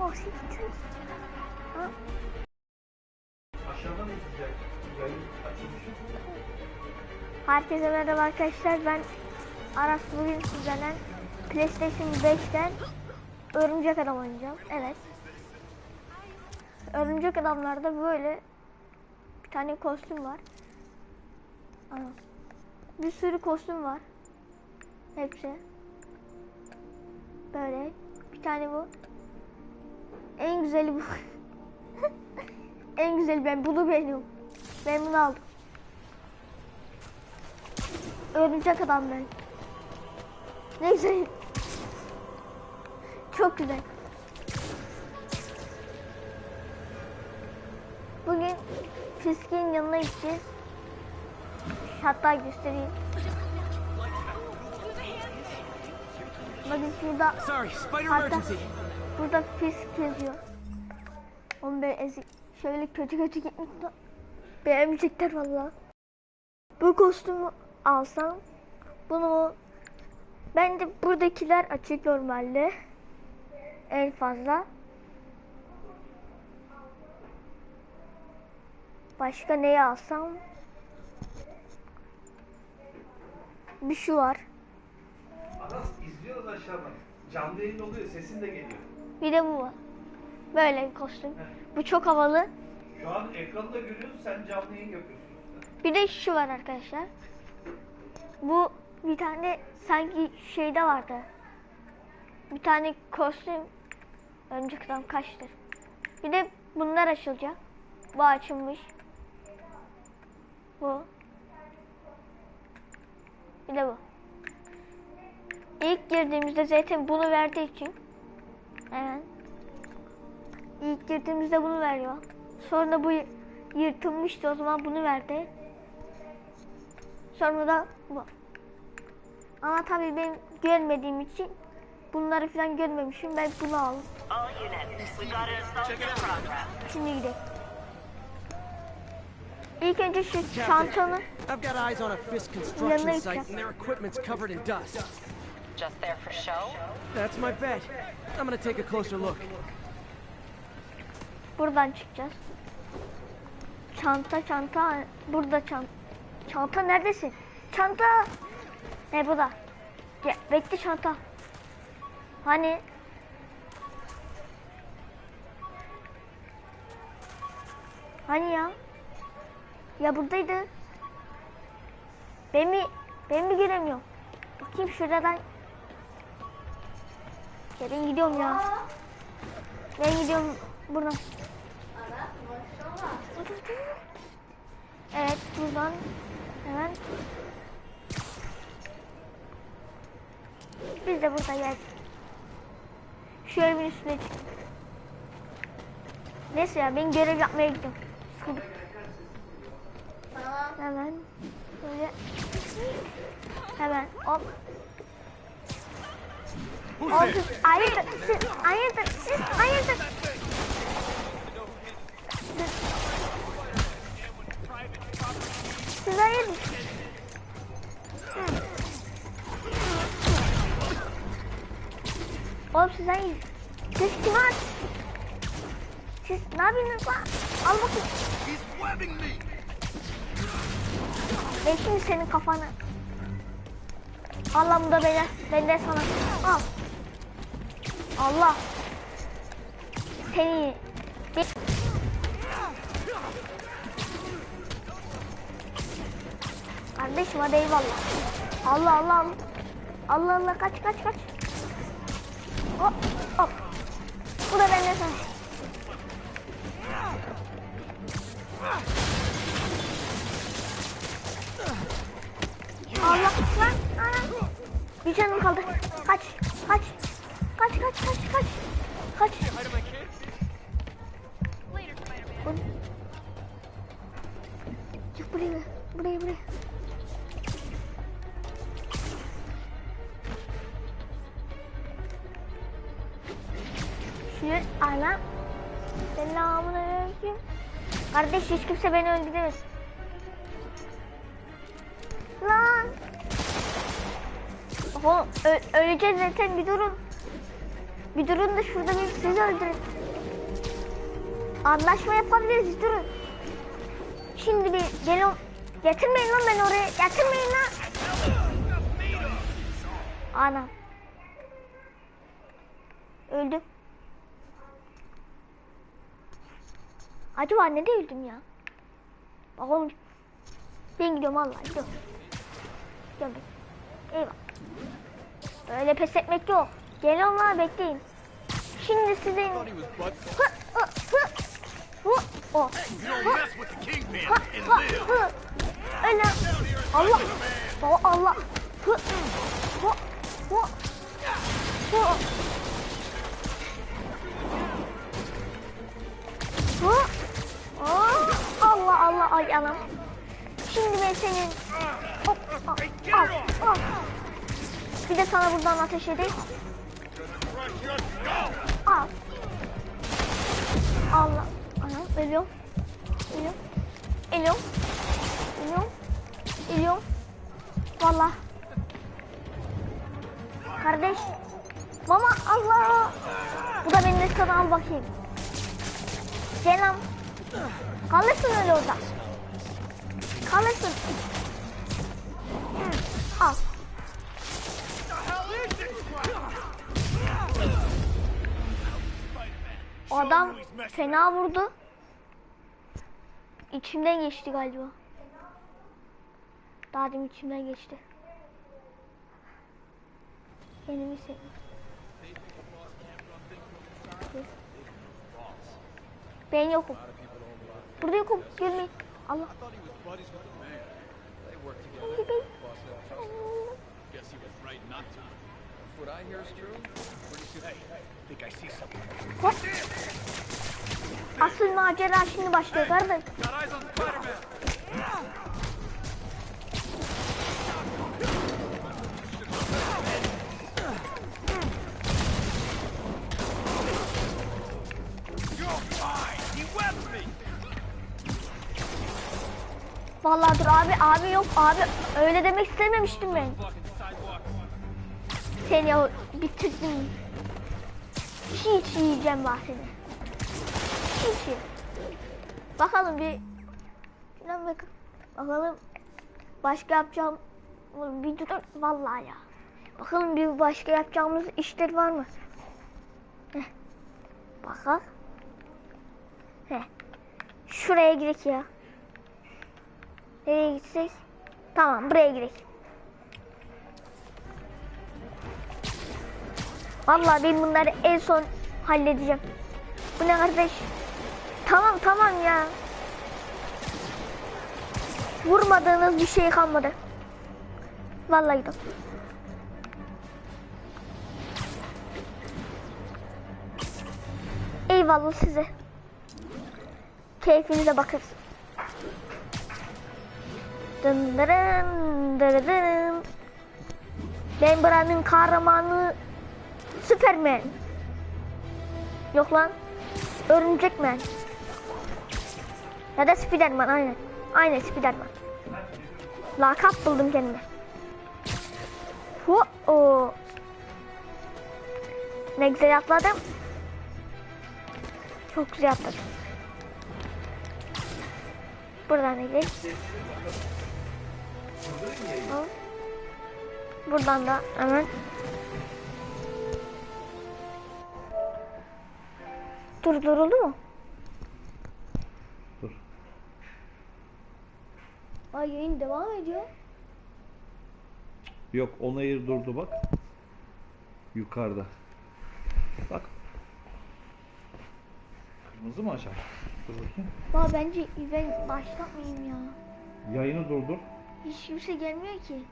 bahsedeceğiz. Ha? Aşağıdan izleyecek. Yayın açılmış. Herkese merhaba arkadaşlar. Ben Aras bugün sizlerle PlayStation 5'ten Örümcek Adam oynayacağım. Evet. Örümcek Adamlarda böyle bir tane kostüm var. Ana. Bir sürü kostüm var. Hepsi. Böyle. Bir tane bu. En güzeli bu. en güzeli ben bunu beğeniyorum. Ben bunu aldım. Örümcek adam ben. Ne güzel. Çok güzel. Bugün Fisk'in yanına gideceğiz. Hatta göstereyim. Bakın şurada Sorry, spider emergency. Burada Fisk yazıyor. Onu böyle ezik. Şöyle kötü kötü gitmiş de beğenmeyecekler valla. Bu kostümü alsam bunu bence buradakiler açık normalde en fazla. Başka neyi alsam? Bir şu var. Aras izliyoruz aşağıdan. Canlı yayın oluyor. Sesin de geliyor. Bir de bu var. Böyle bir kostüm. Bu çok havalı. Şu an ekranı da görüyoruz. Sen canlı yayın yapıyorsun. Bir de şu var arkadaşlar. Bu bir tane sanki şeyde vardı. Bir tane kostüm önceden kaçtır. Bir de bunlar açılacak. Bu açılmış. Bu. Bir de bu. İlk girdiğimizde zaten bunu verdiği için. Evet. İlk girdiğimizde bunu veriyor. Sonra bu yırtılmıştı o zaman bunu verdi. Sonra da bu. Ama tabii ben görmediğim için bunları falan görmemişim. Ben bunu aldım. Şimdi gidelim. İlk önce şu çantanı Yanına site Just there for show? That's my bet. I'm gonna take a closer look. buradan çıkacağız. Çanta çanta burada çanta. Çanta neredesin? Çanta. Ne bu da? Gel, bekle çanta. Hani? Hani ya? Ya buradaydı. Ben mi, ben mi göremiyorum? Bakayım şuradan. Ya ben gidiyorum ya. Ben gidiyorum buradan. Evet buradan hemen. Biz de burada geldik. Şu evin üstüne çıktık. Neyse ya ben görev yapmaya gidiyorum. Sıkıldım. Hemen böyle hemen hop. Oldu. Hayırdır siz hayırdır siz hayırdır. Siz hayırdır. Hı. Oğlum siz hayırdır. Siz kime at? Siz ne yapıyorsunuz lan? Al bakayım. Ben şimdi senin kafanı. Allah bu da beni. Ben de sana. Al. Allah. Seni. Kardeşim hadi eyvallah. Allah Allah. Allah Allah kaç kaç kaç. Hop hop. Bu da benden sana. Allah lan. Bir canım kaldı. Kaç kaç. Kaç kaç kaç Çık buraya. Buraya buraya. Şu ana. Selamun aleyküm. Kardeş hiç kimse beni öldüremez. Lan. Oğlum öleceğiz zaten bir durun. Bir durun da şurada bir sizi öldürün. Anlaşma yapabiliriz durun. Şimdi bir gelin. Getirmeyin lan beni oraya. Getirmeyin lan. Anam. Öldüm. Acaba ne de öldüm ya? Bak oğlum. Ben gidiyorum vallahi gidiyorum. Gidiyorum ben. Eyvah. Böyle pes etmek yok. Geliyorum lan bekleyin. Şimdi hı. Öyle. Allah. O Allah. Hı, hı, hı, hı. Hı. Aa, Allah Allah ay anam. Şimdi ben senin hop al al al. Bir de sana buradan ateş edeyim. Al. Allah. Anam ölüyorum. Ölüyorum. Ölüyorum. Ölüyorum. Ölüyorum. Valla. Kardeş. Mama Allah. Bu da benim sana al bakayım. Selam. Kalırsın öyle orada. Kalırsın. Al. Adam fena vurdu. İçimden geçti galiba. Daha demin içimden geçti. Kendimi sevdim. Ben yokum. Burada yokum. Görmeyin. Allah. Hadi bey. Hop. Asıl macera şimdi başlıyor kardeş. Vallahi dur abi abi yok abi öyle demek istememiştim ben. Seni bitirdim. Hiç yiyeceğim bak seni. Hiç. Bakalım bir Şuradan bak. Bakalım başka yapacağım bir dur vallahi ya. Bakalım bir başka yapacağımız işler var mı? Heh. Bakalım. Heh. Şuraya gidelim ya. Nereye gitsek? Tamam buraya gidelim. Vallahi ben bunları en son halledeceğim. Bu ne kardeş? Tamam tamam ya. Vurmadığınız bir şey kalmadı. Vallahi gidelim. Eyvallah size. Keyfinize bakarız. Dın dırın dırın. Ben buranın kahramanı Superman. Yok lan. Örümcek Man. Ya da Spiderman aynen. Aynen Spiderman. Lakap buldum kendime. Hu o. Ne güzel atladım. Çok güzel atladım. Buradan gidelim. Buradan da hemen. Durduruldu mu? Dur. Ay yayın devam ediyor. Yok onayır durdu bak. Yukarıda. Bak. Kırmızı mı aşağı? Dur bakayım. Aa bence ben başlatmayayım ya. Yayını durdur. Hiç kimse gelmiyor ki.